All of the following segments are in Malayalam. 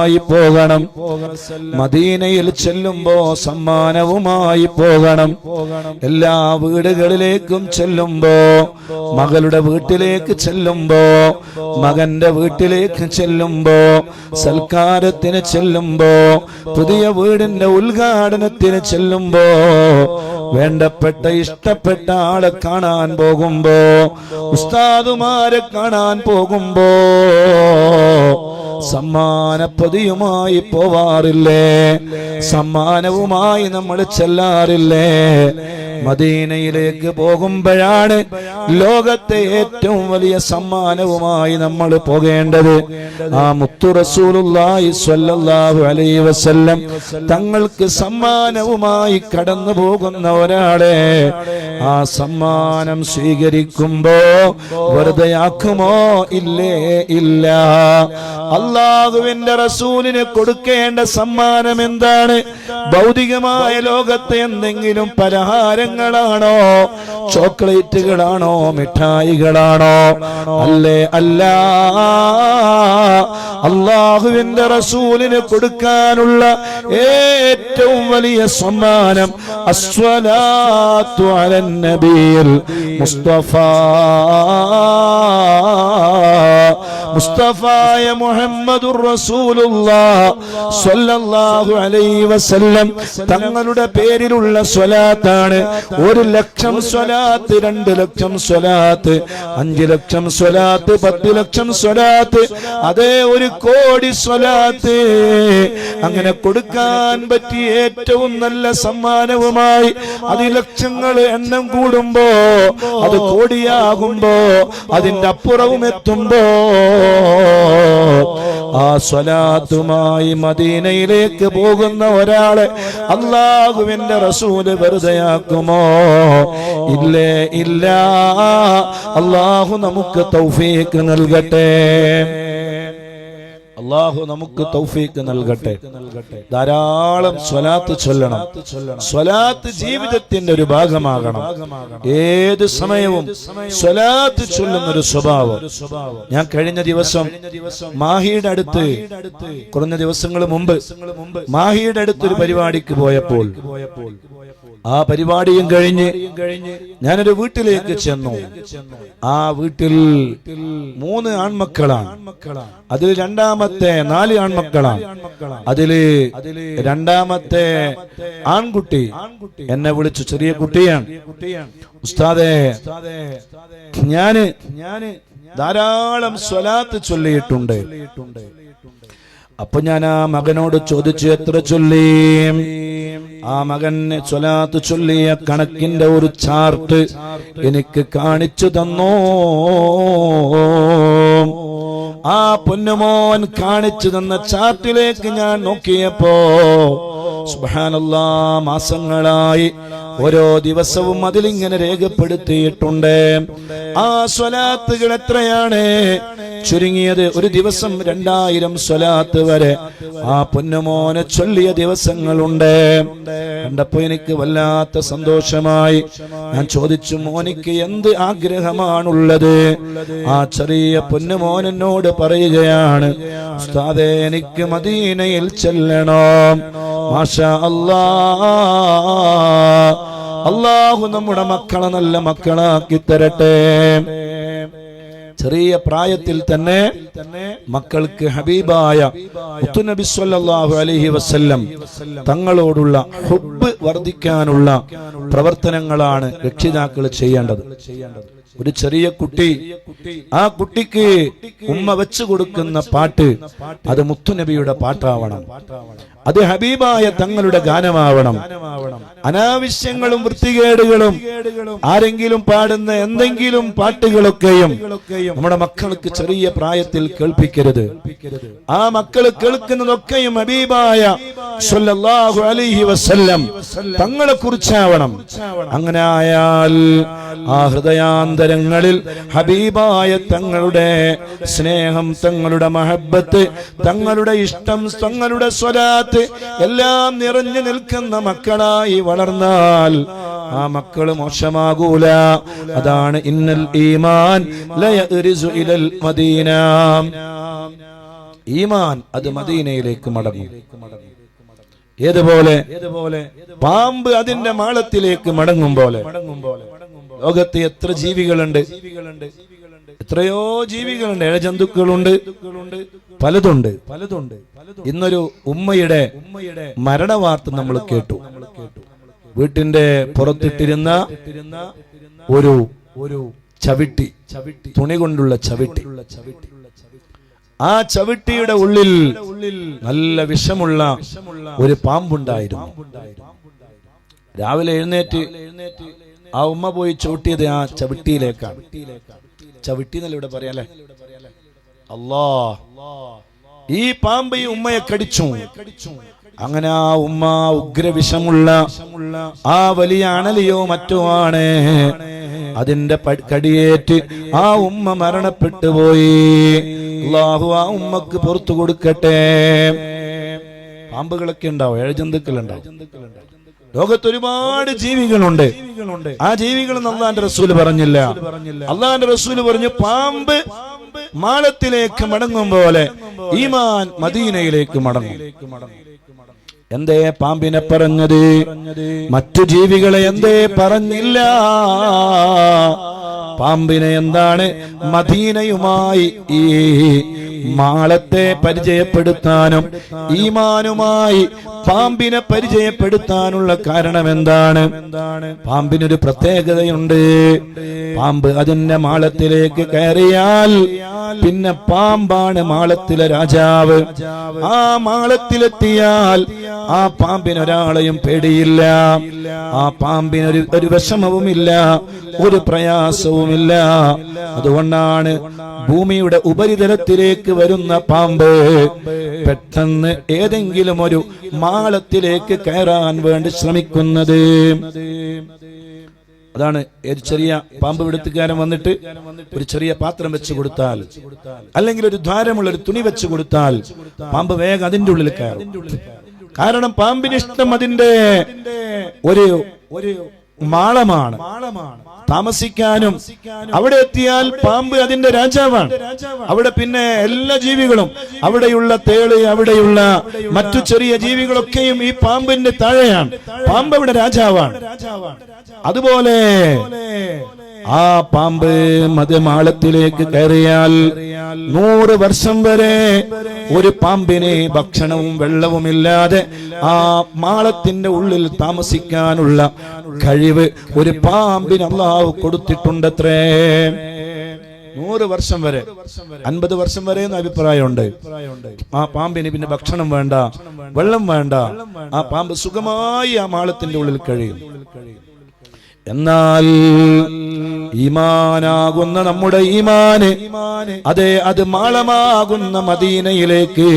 ായി പോകണം. മദീനയിൽ ചെല്ലുമ്പോ സമ്മാനവുമായി പോകണം. എല്ലാ വീടുകളിലേക്കും ചെല്ലുമ്പോ മകളുടെ വീട്ടിലേക്ക് ചെല്ലുമ്പോ മകന്റെ വീട്ടിലേക്ക് ചെല്ലുമ്പോ സൽക്കാരത്തിന് ചെല്ലുമ്പോ പുതിയ വീടിന്റെ ഉദ്ഘാടനത്തിന് ചെല്ലുമ്പോ വേണ്ടപ്പെട്ട ഇഷ്ടപ്പെട്ട ആളെ കാണാൻ പോകുമ്പോ ഉസ്താദുമാരെ കാണാൻ പോകുമ്പോ സമ്മാനപ്പതിയുമായി പോവാറില്ലേ? സമ്മാനവുമായി നമ്മൾ ചെല്ലാറില്ലേ? മദീനയിലേക്ക് പോകുമ്പോഴാണ് ലോകത്തെ ഏറ്റവും വലിയ സമ്മാനവുമായി നമ്മൾ പോകേണ്ടത് ആ മുത്തു റസൂലുള്ളാഹി സ്വല്ലല്ലാഹു അലൈഹി വസല്ലം തങ്ങൾക്ക് സമ്മാനവുമായി കടന്നു പോകുന്ന ഒരാളെ ആ സമ്മാനം സ്വീകരിക്കുമ്പോ വെറുതെയാക്കുമോ? ഇല്ലേ ഇല്ല. അള്ളാഹുവിന്റെ റസൂലിന് കൊടുക്കേണ്ട സമ്മാനം എന്താണ്? ഭൗതികമായ ലോകത്തെ എന്തെങ്കിലും പലഹാരങ്ങളാണോ? ചോക്ലേറ്റുകളാണോ? മിഠായികളാണോ? അല്ലേ? അല്ല. അള്ളാഹുവിന്റെ റസൂലിന് കൊടുക്കാനുള്ള ഏറ്റവും വലിയ സമ്മാനം അസ്വലാത്തു മുസ്തഫ. മുസ്തഫായ മുഹമ്മദുർ റസൂലുള്ളാഹ് സ്വല്ലല്ലാഹു അലൈഹി വസല്ലം തങ്ങളുടെ പേരിലുള്ള സ്വലാത്താണ്. ഒരു ലക്ഷം സ്വലാത്ത് രണ്ട് ലക്ഷം സ്വലാത്ത് അഞ്ച് ലക്ഷം സ്വലാത്ത് പത്ത് ലക്ഷം സ്വലാത്ത് അതേ ഒരു കോടി സ്വലാത്ത്. അങ്ങനെ കൊടുക്കാൻ പറ്റിയ ഏറ്റവും നല്ല സമ്മാനവുമായി അത് ലക്ഷങ്ങൾ എണ്ണം കൂടുമ്പോ അത് കോടിയാകുമ്പോ അതിന്റെ അപ്പുറവും എത്തുമ്പോ ആ സ്വലാത്തുമായി മദീനയിലേക്ക് പോകുന്ന ഒരാളെ അള്ളാഹുവിന്റെ റസൂൽ വെറുതെയാക്കുമോ? ഇല്ലേ ഇല്ല. അള്ളാഹു നമുക്ക് തൗഫീക്ക് നൽകട്ടെ. അള്ളാഹു നമുക്ക് തൗഫീക്ക് നൽകട്ടെ. ധാരാളം സ്വലാത്ത് ചൊല്ലണം. സ്വലാത്ത് ജീവിതത്തിന്റെ ഒരു ഭാഗമാകണം. ഏത് സമയവും സ്വലാത്ത് ചൊല്ലുന്ന ഒരു സ്വഭാവം. ഞാൻ കഴിഞ്ഞ ദിവസം മാഹിയുടെ അടുത്ത് കുറഞ്ഞ ദിവസങ്ങൾ മുമ്പ് മാഹിയുടെ അടുത്ത് ഒരു പരിപാടിക്ക് പോയപ്പോൾ ആ പരിപാടിയും കഴിഞ്ഞ് ഞാനൊരു വീട്ടിലേക്ക് ചെന്നു. ആ വീട്ടിൽ മൂന്ന് ആൺമക്കളാണ്. അതിൽ രണ്ടാമത്തെ നാല് ആൺമക്കളാണ്. അതിൽ രണ്ടാമത്തെ ആൺകുട്ടി എന്നെ വിളിച്ചു ചെറിയ കുട്ടിയാണ്. ഉസ്താദേ ഞാൻ ഞാൻ ധാരാളം സ്വലാത്ത് ചൊല്ലിയിട്ടുണ്ട്. അപ്പൊ ഞാൻ ആ മകനോട് ചോദിച്ചു എത്ര ചൊല്ലി? ആ മകന് സ്വലാത്ത് ചൊല്ലിയ കണക്കിന്റെ ഒരു ചാർട്ട് എനിക്ക് കാണിച്ചു തന്നോ? ആ പൊന്നുമോൻ കാണിച്ചു തന്ന ചാർട്ടിലേക്ക് ഞാൻ നോക്കിയപ്പോ സുബാനല്ലാ മാസങ്ങളായി ഓരോ ദിവസവും അതിലിങ്ങനെ രേഖപ്പെടുത്തിയിട്ടുണ്ട്. ആ സ്വലാത്തുകൾ എത്രയാണ്? ചുരുങ്ങിയത് ഒരു ദിവസം രണ്ടായിരം സ്വലാത്ത് വരെ. ആ പൊന്നുമോനെ ചൊല്ലിയ ദിവസങ്ങളുണ്ട്. കണ്ടപ്പോ എനിക്ക് വല്ലാത്ത സന്തോഷമായി. ഞാൻ ചോദിച്ചു മോനിക്ക് എന്ത് ആഗ്രഹമാണുള്ളത്? ആ ചെറിയ പൊന്നുമോനോട് പറയുകയാണ് എനിക്ക് മദീനയിൽ ചെല്ലണം. മാഷാ അള്ളാഹു നമ്മുടെ മക്കളെ നല്ല മക്കളാക്കി തരട്ടെ. ചെറിയ പ്രായത്തിൽ തന്നെ മക്കൾക്ക് ഹബീബായ മുത്തുനബി സല്ലല്ലാഹു അലൈഹി വസല്ലം തങ്ങളോടുള്ള ഹുബ് വർദ്ധിക്കാനുള്ള പ്രവർത്തനങ്ങളാണ് രക്ഷിതാക്കൾ ചെയ്യേണ്ടത്. ഒരു ചെറിയ കുട്ടി ആ കുട്ടിക്ക് ഉമ്മ വെച്ചു കൊടുക്കുന്ന പാട്ട് അത് മുത്തുനബിയുടെ പാട്ടാവണം. അത് ഹബീബായ തങ്ങളുടെ ഗാനമാവണം. അനാവശ്യങ്ങളും വൃത്തികേടുകളും ആരെങ്കിലും പാടുന്ന എന്തെങ്കിലും പാട്ടുകളൊക്കെയും നമ്മുടെ മക്കൾക്ക് ചെറിയ പ്രായത്തിൽ കേൾപ്പിക്കരുത്. ആ മക്കൾ കേൾക്കുന്നതൊക്കെയും ഹബീബായ സ്വല്ലല്ലാഹു അലൈഹി വസല്ലം തങ്ങളെ കുറിച്ചാവണം. അങ്ങനെ ആയാൽ ആ ഹൃദയാന്തരങ്ങളിൽ ഹബീബായ തങ്ങളുടെ സ്നേഹം തങ്ങളുടെ മഹബത്ത് തങ്ങളുടെ ഇഷ്ടം തങ്ങളുടെ സ്വലാത്ത് എല്ലാം നിറഞ്ഞു നിൽക്കുന്ന മക്കളായി വളർന്നാൽ ആ മക്കൾ മോശമാകൂല. അതാണ് ഇന്നൽ ഈമാൻ ഇലൽ മദീന. ഈമാൻ അത് മദീനയിലേക്ക് മടങ്ങും. ഏതുപോലെ? പാമ്പ് അതിന്റെ മാളത്തിലേക്ക് മടങ്ങും പോലെ. ലോകത്ത് എത്ര ജീവികളുണ്ട്? എത്രയോ ജീവികളുണ്ട്. ഇഴജന്തുക്കളുണ്ട്. പലതുണ്ട്. പലതുണ്ട് ഇന്നൊരു ഉമ്മയുടെ ഉമ്മയുടെ മരണവാർത്ത നമ്മൾ കേട്ടു. വീട്ടിന്റെ പുറത്തിട്ടിരുന്ന ഒരു ഒരു ചവിട്ടി ചവിട്ടി തുണി കൊണ്ടുള്ള ചവിട്ടി ചവിട്ടി. ആ ചവിട്ടിയുടെ ഉള്ളിൽ നല്ല വിഷമുള്ള ഒരു പാമ്പുണ്ടായിരുന്നു. രാവിലെ എഴുന്നേറ്റ് ആ ഉമ്മ പോയി ചവിട്ടിയത് ആ ചവിട്ടിയിലേക്കാണ്. ചവിട്ടി എന്നല്ല ഇവിടെ പറയാല്ലേ അല്ലാ ഈ പാമ്പ് ഈ ഉമ്മയെ കടിച്ചു. അങ്ങനെ ആ ഉമ്മ ഉഗ്രവിഷമുള്ള ആ വലിയ അണലിയോ മറ്റോ ആണ്. അതിന്റെ കടിയേറ്റ് ആ ഉമ്മ മരണപ്പെട്ടു പോയി. അള്ളാഹു ആ ഉമ്മക്ക് പുറത്തു കൊടുക്കട്ടെ. പാമ്പുകളൊക്കെ ഉണ്ടാവും ഏഴജന്തുക്കളുണ്ടാവും. ലോകത്ത് ഒരുപാട് ജീവികളുണ്ട്. ആ ജീവികൾ അള്ളാന്റെ റസൂൽ പറഞ്ഞില്ല. അള്ളാന്റെ റസൂൽ പറഞ്ഞു പാമ്പ് മാളത്തിലേക്ക് മടങ്ങും പോലെ ഈമാൻ മദീനയിലേക്ക് മടങ്ങും. എന്തേ പാമ്പിനെ പറഞ്ഞത്? മറ്റു ജീവികളെ എന്തേ പറഞ്ഞില്ല? പാമ്പിനെ എന്താണ് മദീനയുമായി ഈ മാളത്തെ പരിചയപ്പെടുത്താനും ഈമാനുമായി പാമ്പിനെ പരിചയപ്പെടുത്താനുള്ള കാരണം എന്താണ് പാമ്പിനൊരു പ്രത്യേകതയുണ്ട്. പാമ്പ് അതിന്റെ മാളത്തിലേക്ക് കയറിയാൽ പിന്നെ പാമ്പാണ് മാളത്തിലെ രാജാവ്. ആ മാളത്തിലെത്തിയാൽ ആ പാമ്പിന് ഒരാളെയും പേടിയില്ല. ആ പാമ്പിന് ഒരു വിഷമവുമില്ല ഒരു പ്രയാസവുമില്ല. അതുകൊണ്ടാണ് ഭൂമിയുടെ ഉപരിതലത്തിലേക്ക് വരുന്ന പാമ്പ് പെട്ടെന്ന് ഏതെങ്കിലും ഒരു മാളത്തിലേക്ക് കയറാൻ വേണ്ടി ശ്രമിക്കുന്നത്. അതാണ് ഏത് ചെറിയ പാമ്പ് പിടുത്തുകാരൻ വന്നിട്ട് ഒരു ചെറിയ പാത്രം വെച്ച് കൊടുത്താൽ അല്ലെങ്കിൽ ഒരു ദ്വാരമുള്ള ഒരു തുണി വെച്ച് കൊടുത്താൽ പാമ്പ് വേഗം അതിന്റെ ഉള്ളിൽ കയറും. കാരണം പാമ്പിന് ഇഷ്ടം അതിന്റെ ഒരു ഒരു മാളമാണ്. താമസിക്കാനും അവിടെ എത്തിയാൽ പാമ്പ് അതിന്റെ രാജാവാണ്. അവിടെ പിന്നെ എല്ലാ ജീവികളും അവിടെയുള്ള തേൾ അവിടെയുള്ള മറ്റു ചെറിയ ജീവികളൊക്കെയും ഈ പാമ്പിന്റെ താഴെയാണ്. പാമ്പ് അവിടെ രാജാവാണ്. അതുപോലെ ആ പാമ്പ് മധ്യമാളത്തിലേക്ക് കയറിയാൽ നൂറ് വർഷം വരെ ഒരു പാമ്പിനെ ഭക്ഷണവും വെള്ളവുമില്ലാതെ ആ മാളത്തിന്റെ ഉള്ളിൽ താമസിക്കാനുള്ള കഴിവ് ഒരു പാമ്പിന് അള്ളാഹു കൊടുത്തിട്ടുണ്ടത്രേ. നൂറ് വർഷം വരെ അൻപത് വർഷം വരെ എന്ന അഭിപ്രായമുണ്ട്. ആ പാമ്പിന് പിന്നെ ഭക്ഷണം വേണ്ട വെള്ളം വേണ്ട ആ പാമ്പ് സുഖമായി ആ മാളത്തിന്റെ ഉള്ളിൽ കഴിയും. എന്നാൽ ഈമാനാകുന്ന നമ്മുടെ ഈമാന് അതെ അത് മാളമാകുന്ന മദീനയിലേക്ക്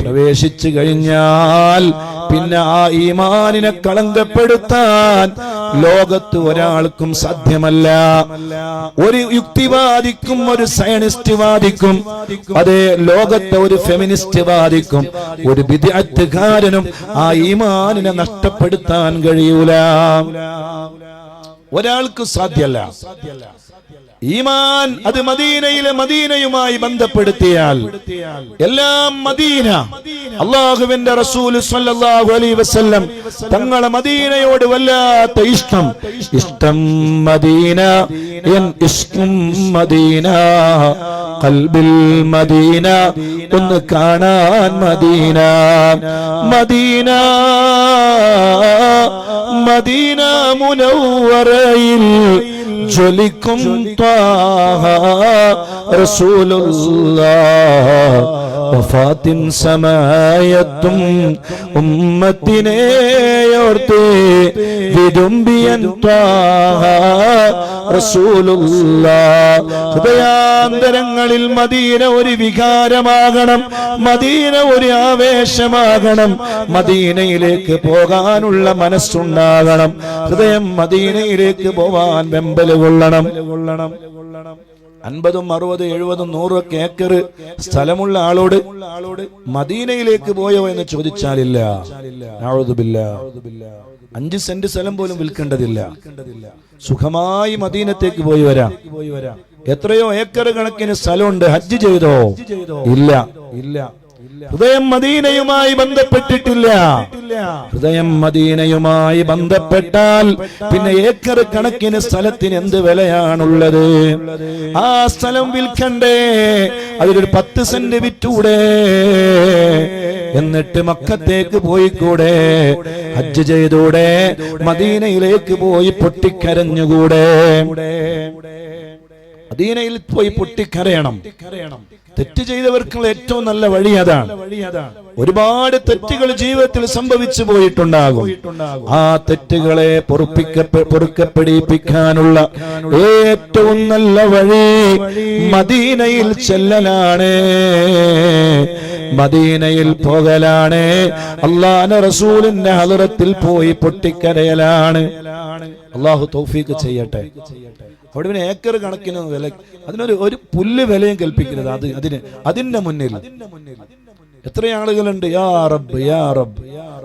പ്രവേശിച്ചു കഴിഞ്ഞാൽ പിന്നെ ആ ഈമാനിനെ കളങ്കപ്പെടുത്താൻ ലോകത്ത് ഒരാൾക്കും സാധ്യമല്ല. ഒരു യുക്തിവാദിക്കും ഒരു സയനിസ്റ്റ് വാദിക്കും അതേ ലോകത്തെ ഒരു ഫെമിനിസ്റ്റ് വാദിക്കും ഒരു വിദ്യാർത്ഥികാരനും ആ ഈമാനിനെ നഷ്ടപ്പെടുത്താൻ കഴിയൂല. ഒരാൾക്ക് സാധ്യല്ല ഈമാൻ അത് മദീനയിലെ മദീനയുമായി ബന്ധപ്പെടുത്തിയാൽ എല്ലാം മദീന. അള്ളാഹുവിന്റെ റസൂൽ സല്ലല്ലാഹു അലൈഹി വസല്ലം തങ്ങളെ മദീനയോട് വല്ലാത്ത ഇഷ്ടം. ഇഷ്ടം മദീന എൻ ഇഷ്ടം മദീന. കൽബിൽ മദീന ഒന്ന് കാണാൻ മദീന. മദീന മദീന മുനൗറയിൽ ജ്വലിക്കും വഫാത്തിൻ സമയത്തും ഉമ്മത്തിനെ ഓർത്ത് വിതുമ്പിയൻ ത്വാഹ ഹൃദയാന്തരങ്ങളിൽ മദീന ഒരു വികാരമാകണം മദീന ഒരു ആവേശമാകണം മദീനയിലേക്ക് പോകാനുള്ള മനസ്സുണ്ടാകണം ഹൃദയം മദീനയിലേക്ക് പോവാൻ വെമ്പൽ കൊള്ളണം കൊള്ളണം. അൻപതും അറുപത് എഴുപതും നൂറൊക്കെ ഏക്കർ സ്ഥലമുള്ള ആളോട് മദീനയിലേക്ക് പോയോ എന്ന് ചോദിച്ചാലില്ല. അഞ്ച് സെന്റ് സ്ഥലം പോലും വിൽക്കേണ്ടതില്ല. സുഖമായി മദീനത്തേക്ക് പോയി വരാം. എത്രയോ ഏക്കർ കണക്കിന് സ്ഥലമുണ്ട്. ഹജ്ജ് ചെയ്തോ? ഇല്ല. ഇല്ല. ഹൃദയം മദീനയുമായി ബന്ധപ്പെട്ടിട്ടില്ല. ഹൃദയം മദീനയുമായി ബന്ധപ്പെട്ടാൽ പിന്നെ ഏക്കർ കണക്കിന് സ്ഥലത്തിന് എന്ത് വിലയാണുള്ളത്? ആ സ്ഥലം വിൽക്കണ്ടേ? അതിലൊരു പത്ത് സെന്റ് വിറ്റൂടെ? എന്നിട്ട് മക്കത്തേക്ക് പോയിക്കൂടെ? ഹജ്ജ് ചെയ്തൂടെ? മദീനയിലേക്ക് പോയി പൊട്ടിക്കരഞ്ഞുകൂടെ? മദീനയിൽ പോയി പൊട്ടിക്കരയണം. തെറ്റ് ചെയ്തവർക്കുള്ള ഏറ്റവും നല്ല വഴി അതാണ്. ഒരുപാട് തെറ്റുകൾ ജീവിതത്തിൽ സംഭവിച്ചു പോയിട്ടുണ്ടാകും. ആ തെറ്റുകളെ പൊറുക്കപ്പെടിപ്പിക്കാനുള്ള ഏറ്റവും നല്ല വഴി മദീനയിൽ ചെല്ലലാണ്. മദീനയിൽ പോകലാണ്. അള്ളാന റസൂലിന്റെ ഹലറത്തിൽ പോയി പൊട്ടിക്കരയലാണ്. അള്ളാഹു തൗഫീക്ക് ചെയ്യട്ടെ. അവിടെ പിന്നെ ഏക്കർ കണക്കിന് വില അതിനൊരു ഒരു പുല്ല് വിലയും കൽപ്പിക്കരുത്. അത് അതിന് അതിന്റെ മുന്നിൽ എത്ര ആളുകളുണ്ട്. യാ റബ്ബ് യാ റബ്ബ്.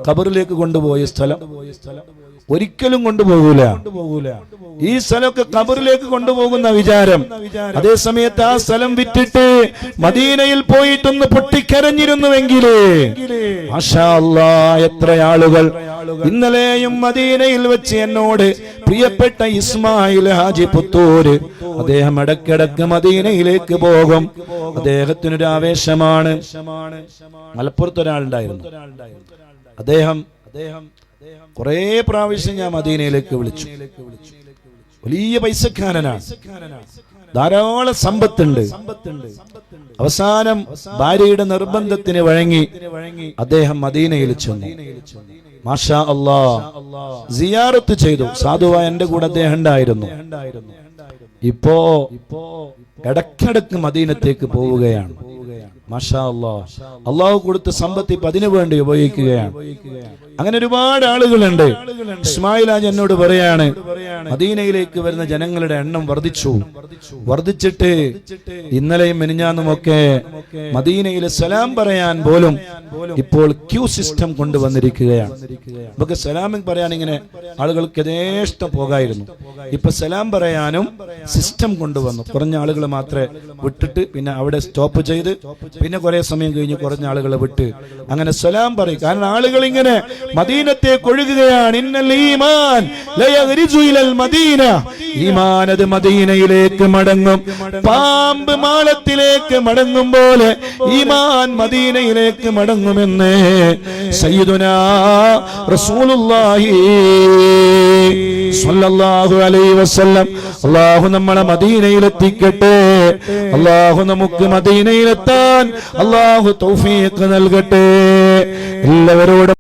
ഖബറിലേക്ക് കൊണ്ടുപോയ സ്ഥലം. ഒരിക്കലും കൊണ്ടുപോകൂല. ഈ സ്ഥലമൊക്കെ കബറിലേക്ക് കൊണ്ടുപോകുന്ന വിചാരം. അതേ സമയത്ത് ആ സ്ഥലം വിറ്റിട്ട് മദീനയിൽ പോയിട്ടൊന്ന് പൊട്ടിക്കരഞ്ഞിരുന്നുവെങ്കിലേ. എത്ര ആളുകൾ ഇന്നലെയും മദീനയിൽ വെച്ച് എന്നോട് പ്രിയപ്പെട്ട ഇസ്മായിൽ ഹാജി പുത്തൂര് അദ്ദേഹം ഇടക്കിടക്ക് മദീനയിലേക്ക് പോകും. അദ്ദേഹത്തിനൊരു ആവേശമാണ്. മലപ്പുറത്ത് ഒരാളുണ്ടായിരുന്നു. അദ്ദേഹം അദ്ദേഹം കുറെ പ്രാവശ്യം ഞാൻ മദീനയിലേക്ക് വിളിച്ചു. വലിയ പൈസക്കാരനാണ് ധാരാളം സമ്പത്തുണ്ട്. അവസാനം ഭാര്യയുടെ നിർബന്ധത്തിന് വഴങ്ങി അദ്ദേഹം മദീനയിൽ ചെന്നു. മാഷാ അല്ലാ സിയാറത്ത് ചെയ്തു. സാധുവായ എന്റെ കൂടെ അദ്ദേഹം ഉണ്ടായിരുന്നു. ഇപ്പോ ഇടക്കിടക്ക് മദീനത്തേക്ക് പോവുകയാണ്. അള്ളാഹു കൊടുത്ത സമ്പത്ത് പതിനു വേണ്ടി ഉപയോഗിക്കുകയാണ്. അങ്ങനെ ഒരുപാട് ആളുകളുണ്ട്. ഇസ്മായിൽ ആജ് എന്നോട് പറയാണ് മദീനയിലേക്ക് വരുന്ന ജനങ്ങളുടെ എണ്ണം വർദ്ധിച്ചു. വർദ്ധിച്ചിട്ട് ഇന്നലെയും മെനിഞ്ഞാന്നുമൊക്കെ മദീനയിലെ സലാം പറയാൻ പോലും ഇപ്പോൾ ക്യൂ സിസ്റ്റം കൊണ്ടുവന്നിരിക്കുകയാണ്. നമുക്ക് സലാം പറയാൻ ഇങ്ങനെ ആളുകൾക്ക് യഥേഷ്ടം പോകായിരുന്നു. ഇപ്പൊ സലാം പറയാനും സിസ്റ്റം കൊണ്ടുവന്നു. കുറഞ്ഞ ആളുകൾ മാത്രമേ വിട്ടിട്ട് പിന്നെ അവിടെ സ്റ്റോപ്പ് ചെയ്ത് പിന്നെ കുറെ സമയം കഴിഞ്ഞ് കുറഞ്ഞ ആളുകളെ വിട്ട് അങ്ങനെ സലാം പറയും. കാരണം ആളുകൾ ഇങ്ങനെ മദീനത്തെ കൊഴുകുകയാണ്. അത് മദീനയിലേക്ക് മടങ്ങും. പാമ്പ് മാളത്തിലേക്ക് മടങ്ങും പോലെ ഈമാൻ മദീനയിലേക്ക് മടങ്ങുമെന്ന് സയ്യിദുനാ റസൂലുള്ളാഹി സ്വല്ലല്ലാഹു അലൈഹി വസല്ലം. അള്ളാഹു നമ്മളെ മദീനയിലെത്തിക്കട്ടെ. അള്ളാഹു നമുക്ക് അള്ളാഹു തൗഫീഖ് നൽകട്ടെ. എല്ലാവരോടും